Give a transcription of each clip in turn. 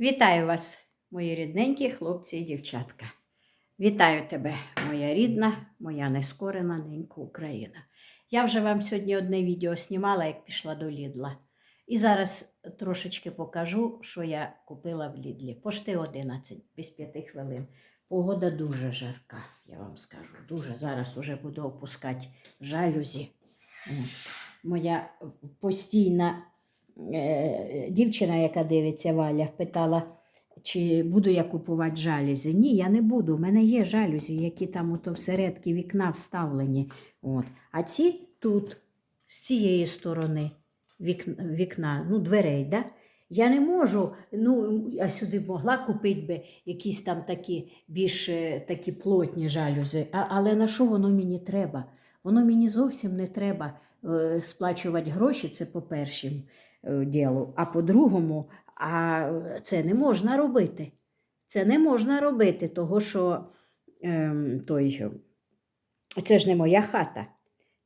Вітаю вас, мої рідненькі хлопці і дівчатка. Вітаю тебе, моя рідна, моя нескорена ненька Україна. Я вже вам сьогодні одне відео знімала, як пішла до Лідла. І зараз трошечки покажу, що я купила в Лідлі. Пошти 11, без 5 хвилин. Погода дуже жарка, я вам скажу. Дуже зараз уже буду опускати жалюзі. Моя постійна дівчина, яка дивиться Валя, питала, чи буду я купувати жалюзі. Ні, я не буду. У мене є жалюзі, які там ото всередки вікна вставлені. От. А ці тут, з цієї сторони вікна, вікна ну, дверей. Да? Я не можу, ну, а сюди могла купити би якісь там такі більш е, такі плотні жалюзи. А, але на що воно мені треба? Воно мені зовсім не треба е, сплачувати гроші, це по першому е, ділу, а по-другому, а це не можна робити. Це не можна робити, того що ем, той, е, це ж не моя хата.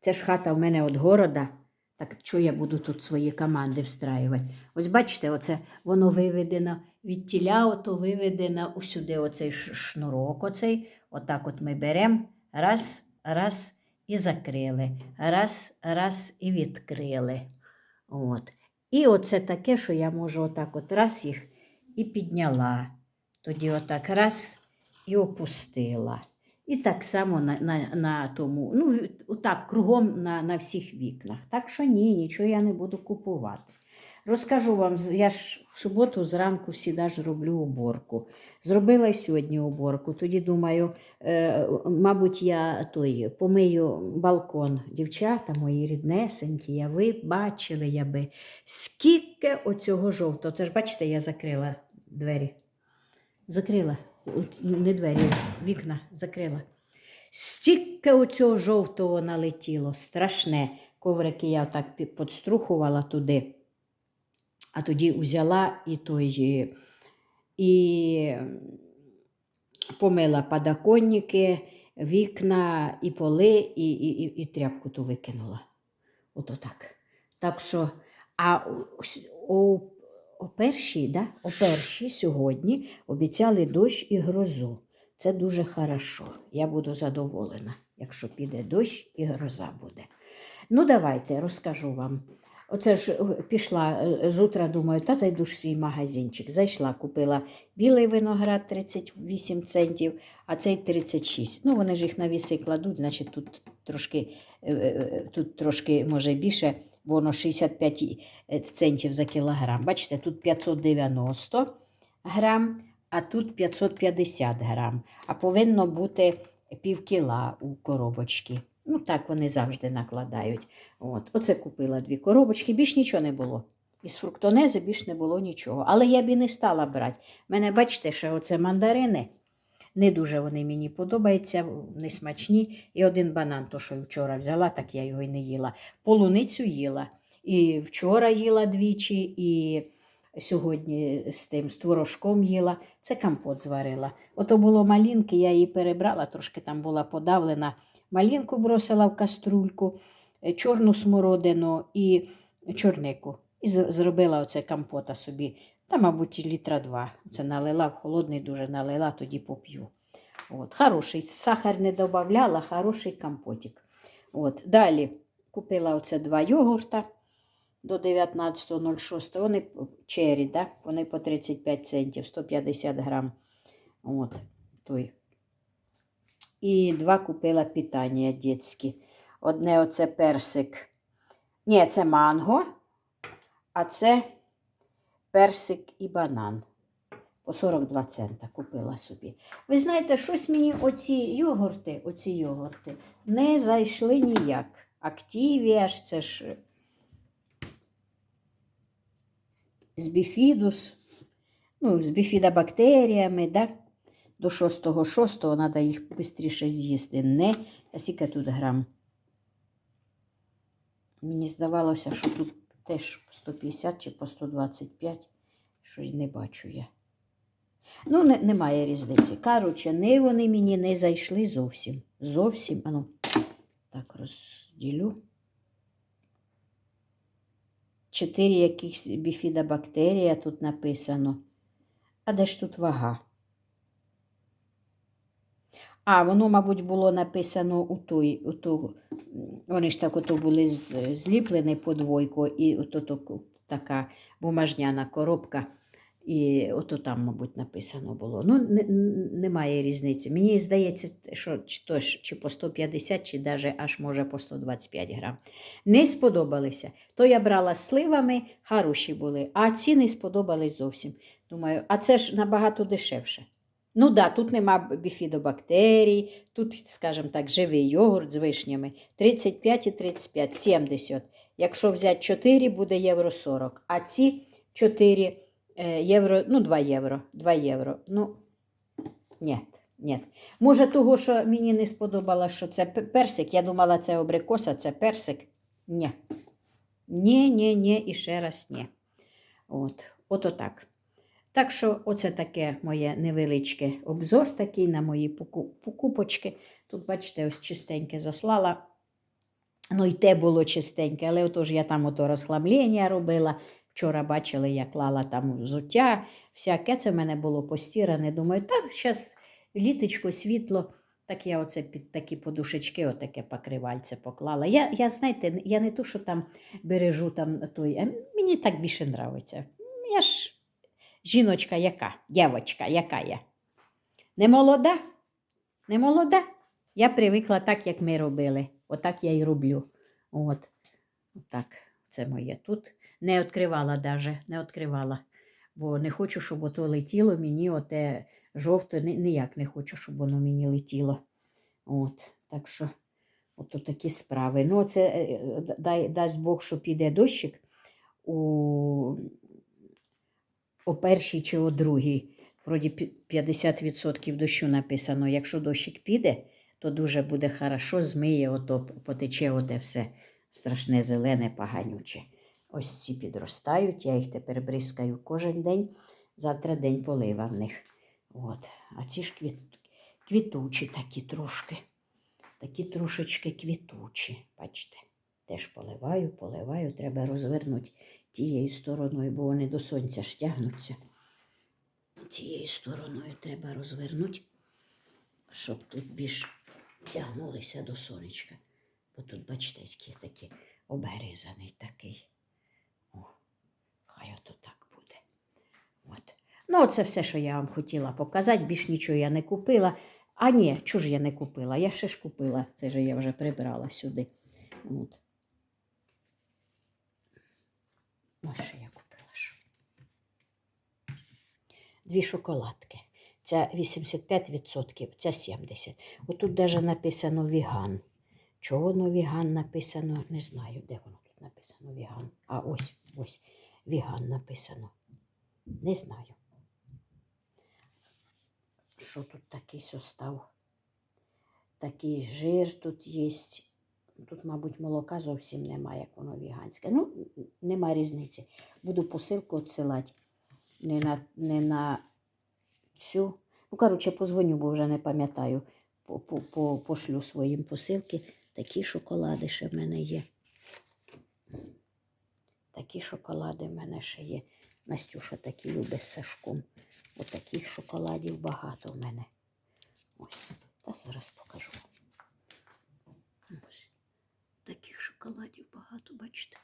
Це ж хата в мене від города. Так що я буду тут свої команди встраювати? Ось бачите, оце воно виведено від тіля, ото виведено усюди оцей шнурок. Оцей. Отак от ми беремо, раз, раз і закрили, раз, раз і відкрили. От. І оце таке, що я можу отак от раз їх і підняла. Тоді отак раз і опустила. І так само на, на, на тому, ну, отак, кругом на, на всіх вікнах. Так що ні, нічого я не буду купувати. Розкажу вам, я ж в суботу зранку завжди ж роблю уборку. Зробила сьогодні уборку. Тоді думаю, е, мабуть, я той, помию балкон. Дівчата мої ріднесенькі, я ви бачили, я би скільки оцього жовтого. Це ж бачите, я закрила двері. Закрила. Не двері, вікна закрила. Стільки оцього жовтого налетіло, страшне. Коврики я так пі- подструхувала туди, а тоді взяла і той, і помила подоконники, вікна, і поли, і, і, і, і тряпку ту викинула. Ото так. Так що, а о, о першій, да? о першій сьогодні обіцяли дощ і грозу. Це дуже хорошо. Я буду задоволена, якщо піде дощ і гроза буде. Ну, давайте розкажу вам. Оце ж е, пішла е, з утра, думаю, та зайду ж в свій магазинчик. Зайшла, купила білий виноград 38 центів, а цей 36. Ну, вони ж їх на віси кладуть, значить тут трошки, е, е, тут трошки може більше, бо воно 65 центів за кілограм. Бачите, тут 590 грам, а тут 550 грам. А повинно бути пів кіла у коробочці. Ну, так вони завжди накладають. От. Оце купила дві коробочки, більш нічого не було. Із фруктонези більш не було нічого. Але я б і не стала брати. Мене, бачите, що оце мандарини. Не дуже вони мені подобаються, не смачні. І один банан, то що вчора взяла, так я його і не їла. Полуницю їла. І вчора їла двічі, і сьогодні з тим з творожком їла. Це компот зварила. Ото було малінки, я її перебрала, трошки там була подавлена. Малінку бросила в каструльку, е, чорну смородину і чорнику. І зробила оце компота собі. Та, мабуть, літра два. Це налила холодний дуже налила, тоді поп'ю. От, хороший, сахар не додавала, хороший компотик. От, далі купила оце два йогурта до 19.06. Вони чері, да? вони по 35 центів, 150 грам. От, той. І два купила питання дітські. Одне оце персик. Ні, це манго, а це персик і банан. По 42 цента купила собі. Ви знаєте, щось мені оці йогурти, оці йогурти не зайшли ніяк. Активія ж це ж з біфідус, ну, з біфідобактеріями, да? До 6-6 треба їх швидше з'їсти. Не, а скільки тут грам. Мені здавалося, що тут теж по 150 чи по 125, щось не бачу я. Ну, не, немає різниці. Коротше, не вони мені не зайшли зовсім. Зовсім. Ану, так розділю. Чотири якихось біфідобактерія тут написано. А де ж тут вага? А, воно, мабуть, було написано у той, у ту, вони ж так ото були зліплені по двойку, і ото така бумажняна коробка, і ото там, мабуть, написано було. Ну, не, немає різниці. Мені здається, що то чи по 150, чи навіть аж може по 125 грам. Не сподобалися. То я брала сливами, хороші були, а ці не сподобались зовсім. Думаю, а це ж набагато дешевше. Ну да, тут нема біфідобактерій, тут, скажімо так, живий йогурт з вишнями. 35 і 35, 70. Якщо взяти 4, буде євро 40. А ці 4 е, євро, ну 2 євро. 2 євро. Ну, ні, ні. Може, того, що мені не сподобалось, що це персик. Я думала, це абрикоса, це персик. Ні. Ні, ні, ні, і ще раз ні. От, ото так. Так що, оце таке моє невеличке обзор такий на мої покупочки. Тут, бачите, ось чистеньке заслала. Ну, і те було чистеньке, але отож я там ото розхламлення робила. Вчора бачили, я клала там взуття, всяке це в мене було постіране. Думаю, так, зараз літочко, світло. Так я оце під такі подушечки, отаке покривальце поклала. Я, я знаєте, я не то, що там бережу там той, а мені так більше нравиться. Я ж жіночка яка, дівочка, яка я? Не молода? Не молода? Я привикла так, як ми робили. Отак я і роблю. От. Отак. Це моє тут. Не відкривала даже, не відкривала. Бо не хочу, щоб ото летіло мені, оте жовте, ніяк не хочу, щоб воно мені летіло. От. Так що, ото такі справи. Ну, це е, е, дай, дасть Бог, що піде дощик у о першій чи о другій. Вроді 50% дощу написано. Якщо дощик піде, то дуже буде хорошо, змиє, ото потече оте все страшне зелене, поганюче. Ось ці підростають, я їх тепер бризкаю кожен день. Завтра день полива в них. От. А ці ж квіт... квітучі такі трошки. Такі трошечки квітучі. Бачите, теж поливаю, поливаю, треба розвернути тією стороною, бо вони до сонця ж тягнуться. Цією стороною треба розвернути, щоб тут більш тягнулися до сонечка. Бо тут, бачите, який такий обгризаний такий. О, хай ото так буде. От. Ну, це все, що я вам хотіла показати. Більш нічого я не купила. А ні, чого ж я не купила? Я ще ж купила. Це ж я вже прибрала сюди. От. Ось що я купила. Що. Дві шоколадки. Ця 85%, ця 70%. Отут навіть написано віган. Чого воно віган написано? Не знаю, де воно тут написано віган. А ось, ось, віган написано. Не знаю. Що тут такий состав? Такий жир тут є. Тут, мабуть, молока зовсім немає, як воно віганське. Ну, нема різниці. Буду посилку відсилати. Не на, не на цю. Ну, коротше, позвоню, бо вже не пам'ятаю. По, по, по, пошлю своїм посилки. Такі шоколади ще в мене є. Такі шоколади в мене ще є. Настюша такі любить з Сашком. Отаких шоколадів багато в мене. Ось. Та зараз покажу. Ось. Таких шоколадів багато, бачите.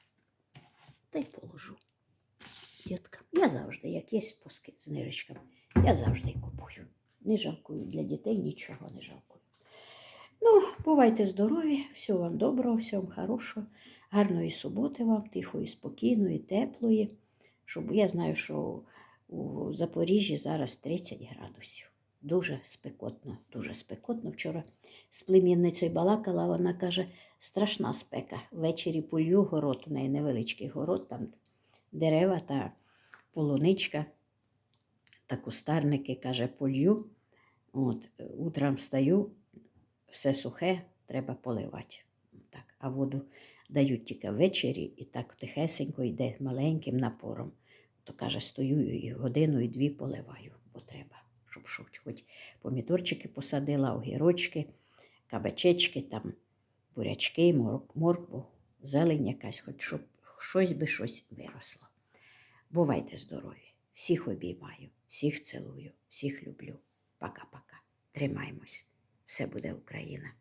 Та й положу. Діткам. Я завжди, як є по ски- знижечкам, я завжди купую. Не жалкую для дітей, нічого не жалкую. Ну, бувайте здорові, всього вам доброго, всього хорошого, гарної суботи вам, тихої, спокійної, теплої. Щоб я знаю, що у Запоріжжі зараз 30 градусів. Дуже спекотно, дуже спекотно. Вчора з племінницею балакала, вона каже, страшна спека. Ввечері полью город, у неї невеличкий город, там дерева та полуничка та кустарники, каже, полью. От, е, утром встаю, все сухе, треба поливати. Так, а воду дають тільки ввечері і так тихесенько йде маленьким напором. То каже, стою і годину, і дві поливаю, бо треба, щоб що, хоч помідорчики посадила, огірочки, кабачечки, там, бурячки, мор- моркву, зелень якась, хоч щоб щось би щось виросло. Бувайте здорові! Всіх обіймаю. Всіх цілую, всіх люблю. Пока-пока. Тримаймось. Все буде Україна.